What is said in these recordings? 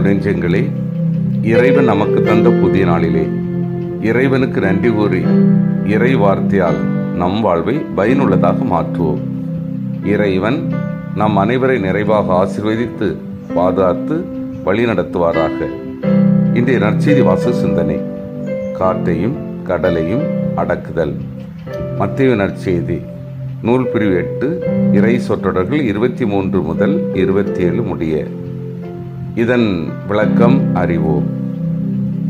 அன்பு நெஞ்சங்களே இறைவன் நமக்கு தந்த புதிய நாளிலே இறைவனுக்கு நன்றி கூறி இறை வார்த்தையால் நம் வாழ்வை பயனுள்ளதாக மாற்றுவோம். இறைவன் நம் அனைவரை நிறைவாக ஆசீர்வதித்து பாதுகாத்து வழி நடத்துவாராக. இன்றைய நற்செய்தி வாச சிந்தனை காட்டையும் கடலையும் அடக்குதல். மத்திய நற்செய்தி நூல் பிரிவு எட்டு இறை சொற்றொடர்கள் இருபத்தி மூன்று முதல் இருபத்தி ஏழு முடிய. இதன் விளக்கம் அறிவோம்.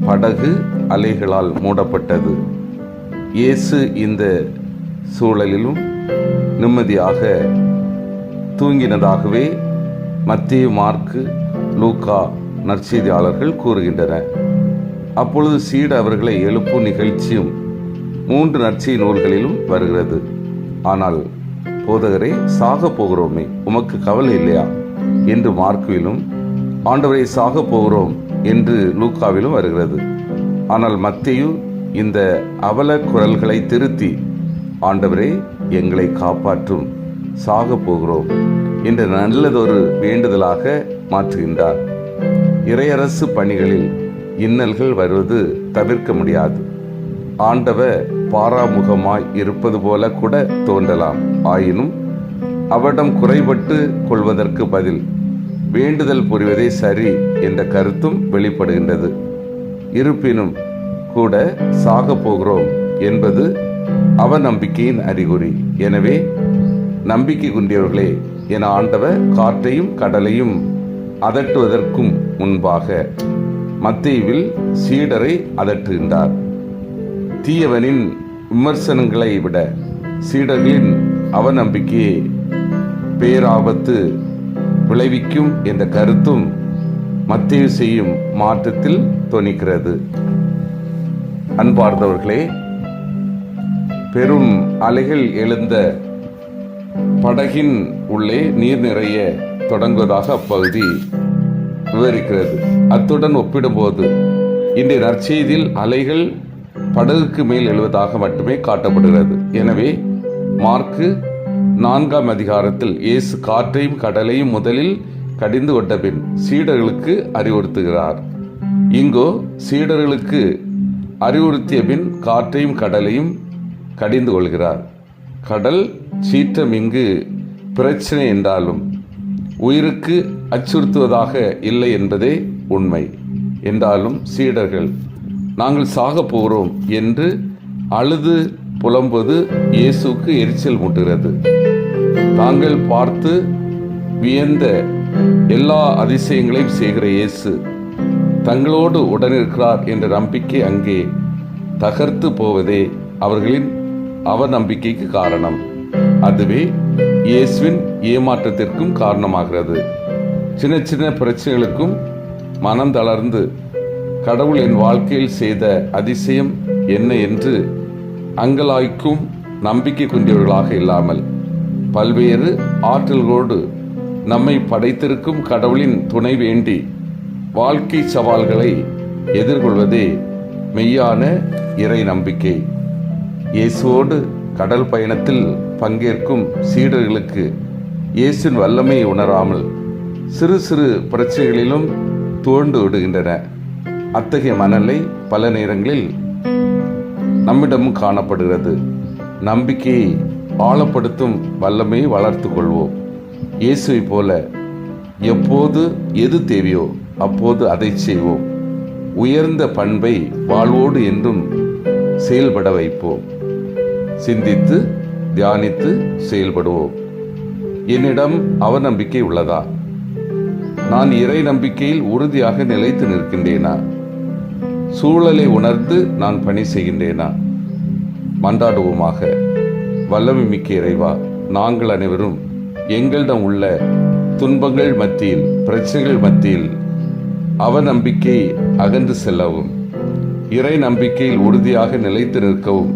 படகு அலைகளால் மூடப்பட்டது. இயேசு இந்த சூழலிலும் நிம்மதியாக தூங்கினதாகவே மத்திய மார்க்கு லூக்கா நற்செய்தியாளர்கள் கூறுகின்றனர் அப்பொழுது சீட அவர்களை எழுப்பும் நிகழ்ச்சியும் மூன்று நற்செய் நூல்களிலும் வருகிறது. ஆனால் போதகரே சாக போகிறோமே உமக்கு கவலை இல்லையா? என்று மார்க்குவிலும் ஆண்டவரை சாக போகிறோம் என்று லூக்காவிலும் வருகிறது. ஆனால் மத்தியு இந்த அவல குரல்களை திருத்தி ஆண்டவரே எங்களை காப்பாற்றும் சாக போகிறோம் என்ற நல்லதொரு வேண்டுதலாக மாற்றுகின்றார். இறையரசு பணிகளில் இன்னல்கள் வருவது தவிர்க்க முடியாது. ஆண்டவர் பாராமுகமாய் இருப்பது போல கூட தோன்றலாம். ஆயினும் அவரிடம் குறைபட்டு கொள்வதற்கு பதில் வேண்டுதல் புரிவதே சரி என்ற கருத்தும் வெளிப்படுகின்றது. இருப்பினும் கூட சாக போகிறோம் என்பது அவநம்பிக்கையின் அறிகுறி. எனவே நம்பிக்கை குன்றியவர்களே என ஆண்டவர் காற்றையும் கடலையும் அதட்டுவதற்கும் முன்பாக மத்தியவில் சீடரை அதட்டுகின்றார். தீயவனின் விமர்சனங்களை விட சீடர்களின் அவநம்பிக்கையே பேராபத்து விளைவிக்கும் என்ற கருத்தும் மத்திய செய்யும் மாற்றத்தில் தொனிக்கிறது. அன்பார்ந்தவர்களே பெரும் அலைகள் எழுந்த படகின் உள்ளே நீர் நிறைய தொடங்குவதாக அப்பகுதி விவரிக்கிறது. அத்துடன் ஒப்பிடும்போது இன்றைய நற்செய்தியில் அலைகள் படகுக்கு மேல் எழுவதாக மட்டுமே காட்டப்படுகிறது. எனவே மார்க்கு நான்காம் அதிகாரத்தில் இயேசு காற்றையும் கடலையும் முதலில் கடிந்து கொண்ட பின் சீடர்களுக்கு அறிவுறுத்துகிறார். இங்கோ சீடர்களுக்கு அறிவுறுத்திய பின் காற்றையும் கடலையும் கடிந்து கொள்கிறார். கடல் சீற்றம் இங்கு பிரச்சனை என்றாலும் உயிருக்கு அச்சுறுத்துவதாக இல்லை என்பதே உண்மை என்றாலும் சீடர்கள் நாங்கள் சாக போகிறோம் என்று அழுது புலம்புவது இயேசுக்கு எரிச்சல் மூட்டுகிறது. தாங்கள் பார்த்து வியந்த எல்லா அதிசயங்களையும் செய்கிற இயேசு தங்களோடு உடனிருக்கிறார் என்ற நம்பிக்கை அங்கே தகர்த்து போவதே அவர்களின் அவநம்பிக்கைக்கு காரணம். அதுவே இயேசுவின் ஏமாற்றத்திற்கும் காரணமாகிறது. சின்ன சின்ன பிரச்சனைகளுக்கும் மனம் தளர்ந்து கடவுள் என் வாழ்க்கையில் செய்த அதிசயம் என்ன என்று அங்கலாய்க்கும் நம்பிக்கை கொண்டவர்களாக இல்லாமல் பல்வேறு ஆற்றல்களோடு நம்மை படைத்திருக்கும் கடவுளின் துணை வேண்டி வாழ்க்கை சவால்களை எதிர்கொள்வதே மெய்யான இறை நம்பிக்கை. இயேசுவோடு கடல் பயணத்தில் பங்கேற்கும் சீடர்களுக்கு இயேசின் வல்லமையை உணராமல் சிறு சிறு பிரச்சனைகளிலும் துவண்டு விடுகின்றன. அத்தகைய மனநிலை பல நேரங்களில் நம்மிடமும் காணப்படுகிறது. நம்பிக்கையை ஆழப்படுத்தும் வல்லமையை வளர்த்து கொள்வோம். இயேசுவை போல எப்போது எது தேவையோ அப்போது அதை செய்வோம். உயர்ந்த பண்பை வாழ்வோடு என்றும் செயல்பட வைப்போம். சிந்தித்து தியானித்து செயல்படுவோம். என்னிடம் அவநம்பிக்கை உள்ளதா? நான் இறை நம்பிக்கையில் உறுதியாக நிலைத்து நிற்கின்றேனா? சூழலை உணர்ந்து நான் பணி செய்கின்றேனா? மன்றாடுவோமாக. வல்லமை மிக்க இறைவா நாங்கள் அனைவரும் எங்களிடம் உள்ள துன்பங்கள் மத்தியில் பிரச்சனைகள் மத்தியில் அவநம்பிக்கை அகன்று செல்லவும் இறை நம்பிக்கையில் உறுதியாக நிலைத்து நிற்கவும்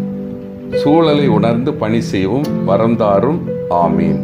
சூழலை உணர்ந்து பணி செய்யவும் வரந்தாரும் ஆமீன்.